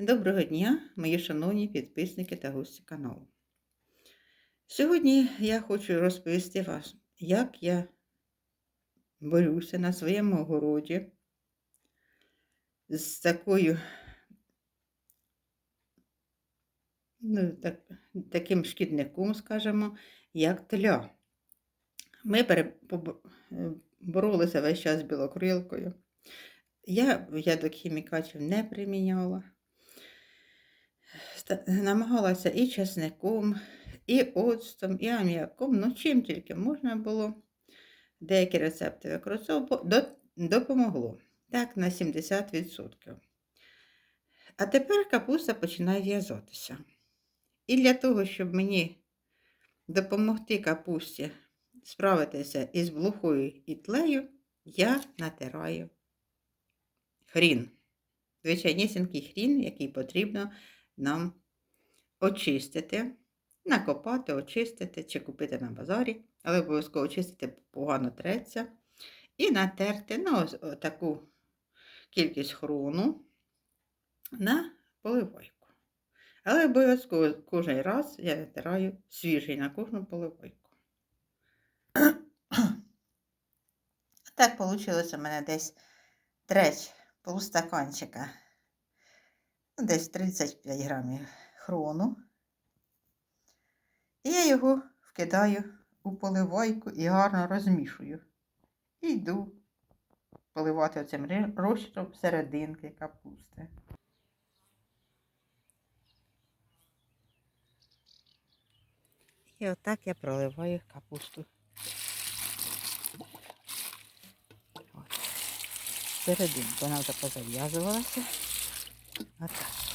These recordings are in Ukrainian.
Доброго дня, мої шановні підписники та гості каналу. Сьогодні я хочу розповісти вам, як я борюся на своєму огороді з такою, ну, так, таким шкідником, скажімо, як тля. Ми боролися весь час з білокрилкою. Я ядохімікатів не приміняла. Намагалася і чесником, і оцтом, і аміаком, ну чим тільки можна було. Деякі рецепти використовував, допомогло. Так, на 70%. А тепер капуста починає в'язатися. І для того, щоб мені допомогти капусті справитися із блохою і тлею, я натираю хрін. Звичайнісінький хрін, який потрібно нам очистити, накопати, очистити чи купити на базарі, але обов'язково очистити погано треться. І натерти ну, ось таку кількість хрону на поливойку. Але обов'язково кожен раз я натираю свіжий на кожну поливойку. Так вийшло у мене десь треть полстаканчика, ну, десь 35 грамів хрону. І я його вкидаю у поливайку і гарно розмішую. І йду поливати цим розчином серединки капусти. І отак я проливаю капусту. Серединку вона вже позав'язувалася. Отак.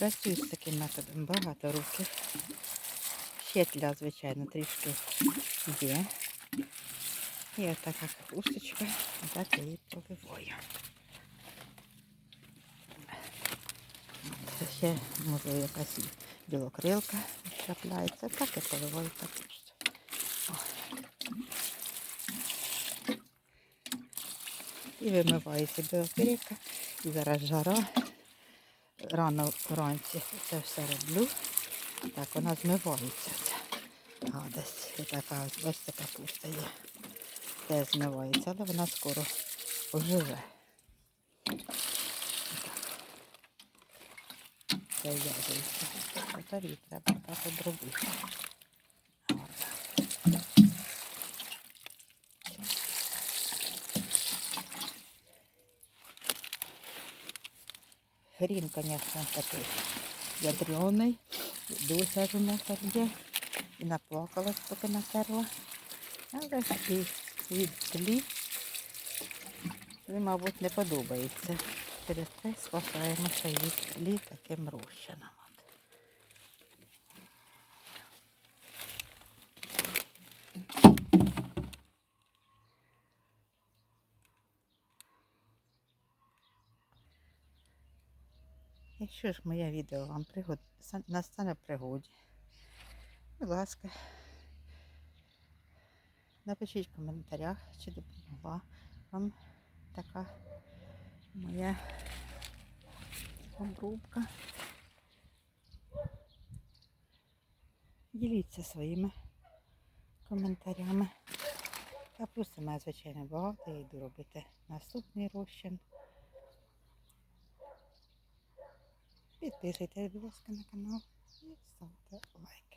Працюю з таким методом багато років. Ще тля, звичайно, трішки є. І ось така капусточка, отак я її поливаю. Це ще, може, якась білокрилка трапляється. Так я поливаю капусту. І вимивається білокрилка. І зараз жара. Рано вранці це все роблю. Так, вона змивається. Ця гадость. І така ось бачите, капуста є. Це змивається, але вона скоро оживе. Це в'язується. Її треба так обробити. Хрін, звісно, такий ядрений. Дуся ж у нас так є. І наплакалась, поки натерла. Але і від тлі, мабуть, не подобається. Через це спасаємося від тлі таким розчином. Якщо ж моє відео вам пригод... настане пригоді, будь ласка, напишіть в коментарях, чи допомогла вам така моя обрубка. Діліться своїми коментарями. Капусти має, звичайно, багато, я йду робити наступний розчин. Підписуйтесь, будь ласка, на канал і ставте лайк.